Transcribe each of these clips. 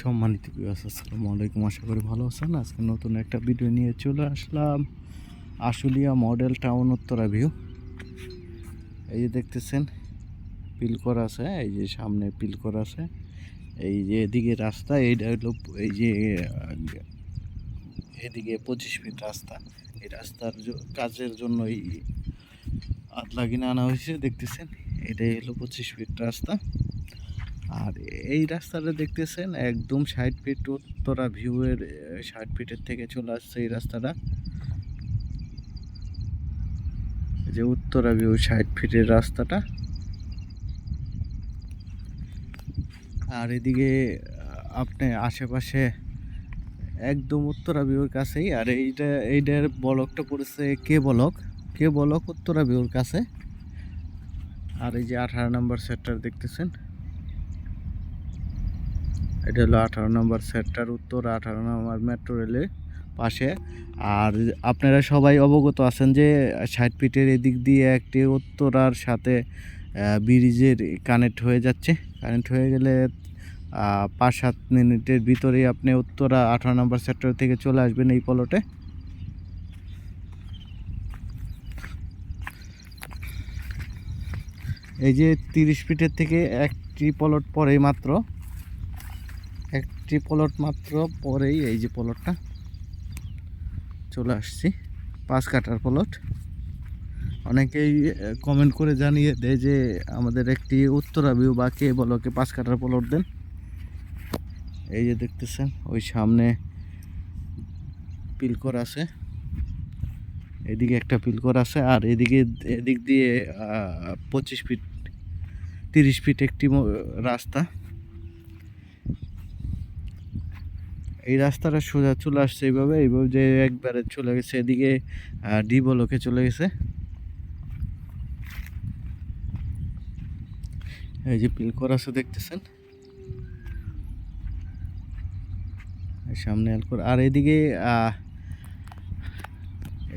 সম্মানিত বিবাস আসসালামু আলাইকুম। আশা করি ভালো আছেন। আজকে নতুন একটা ভিডিও নিয়ে চলে আসলাম। Ashulia model town Uttara view এই যে দেখতেছেন, পিল করা আছে, এই যে সামনে পিল করা আছে। এই যে এদিকে রাস্তা, এইটা হলো এই যে, এদিকে পঁচিশ ফিট রাস্তা। এই রাস্তার কাজের জন্য এই আট লাগিয়ে আনা হয়েছে, দেখতেছেন? এটাই হলো পঁচিশ ফিট রাস্তা। আর এই রাস্তাটা দেখতেছেন, একদম ষাট ফিট উত্তরা ভিউয়ের ষাট ফিটের থেকে চলে আসছে এই রাস্তাটা। যে উত্তরা ভিউ ষাট ফিটের রাস্তাটা। আর এদিকে আপনি আশেপাশে একদম উত্তরা ভিউর কাছেই, আর এইটা, এইটার বলকটা পড়েছে কে বলক? কে বলক উত্তরা ভিউর কাছে? আর এই যে আঠারো নম্বর সেক্টর দেখতেছেন। এটা হলো আঠারো নম্বর সেক্টর উত্তর, আঠারো নম্বর মেট্রো রেলের পাশে। আর আপনারা সবাই অবগত আছেন যে ষাট ফিটের এদিক দিয়ে একটি উত্তরার সাথে ব্রিজের কানেক্ট হয়ে যাচ্ছে। কানেক্ট হয়ে গেলে পাঁচ সাত মিনিটের ভিতরেই আপনি উত্তরা আঠারো নম্বর সেক্টর থেকে চলে আসবেন এই পলটে। এই যে তিরিশ ফিটের থেকে একটি পলট পরেই মাত্র। একটি পলট মাত্র, পরেই এই যে পলটটা। চলে আসছি, পাঁচ কাটার পলট। অনেকেই কমেন্ট করে জানিয়ে দেয় যে, আমাদের একটি উত্তরা ভিউ বা কে বলকে পাঁচ কাটার পলট দেন। এই যে দেখতেছেন, ওই সামনে পিলকর আছে। এদিকে একটা পিলকর আছে, আর এদিকে, এদিক দিয়ে পঁচিশ ফিট, তিরিশ ফিট একটি রাস্তা। এই রাস্তাটা সোজা চলে আসছে এইভাবে এইভাবে যে একবারে চলে গেছে, এদিকে ডি বলকে চলে গেছে। এই যে পিলকর আছে দেখতেছেন? সামনে আলকর। আর এদিকে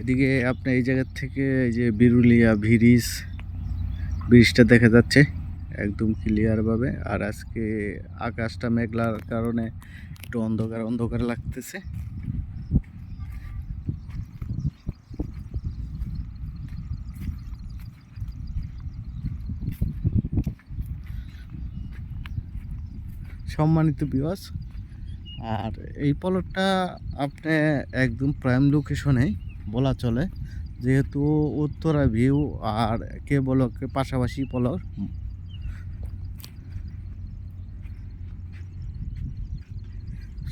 এদিকে আপনি এই জায়গার থেকে এই যে বিরুলিয়া ব্রিজ ব্রিজটা দেখা যাচ্ছে। একদম ক্লিয়ারভাবে আর আজকে আকাশটা মেঘলার কারণে একটু অন্ধকার অন্ধকার লাগতেছে। সম্মানিত বিওয়াস আর এই পলটটা আপনি একদম প্রাইম লোকেশনে বলা চলে। যেহেতু উত্তরা ভিউ আর কে বলকে পাশাপাশি পলট।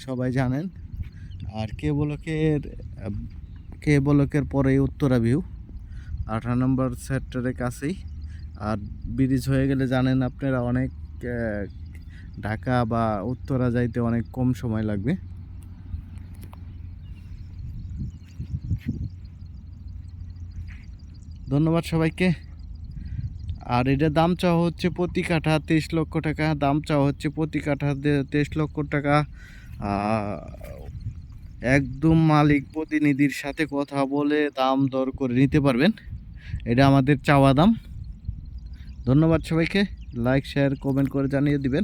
সবাই জানেন। আর কে বলকের কে বলকের পরেই উত্তরা ভিউ আঠারো নম্বর সেক্টরের কাছেই। আর ব্রিজ হয়ে গেলে জানেন আপনারা অনেক ঢাকা বা উত্তরা যাইতে অনেক কম সময় লাগবে। ধন্যবাদ সবাইকে। আর এটা দাম চাওয়া হচ্ছে প্রতি কাঠা তেইশ লক্ষ টাকা। দাম চাওয়া হচ্ছে প্রতি কাঠা তেইশ লক্ষ টাকা। একদম মালিক প্রতিনিধির সাথে কথা বলে দাম দর করে নিতে পারবেন। এটা আমাদের চাওয়া দাম। ধন্যবাদ সবাইকে। লাইক শেয়ার কমেন্ট করে জানিয়ে দিবেন।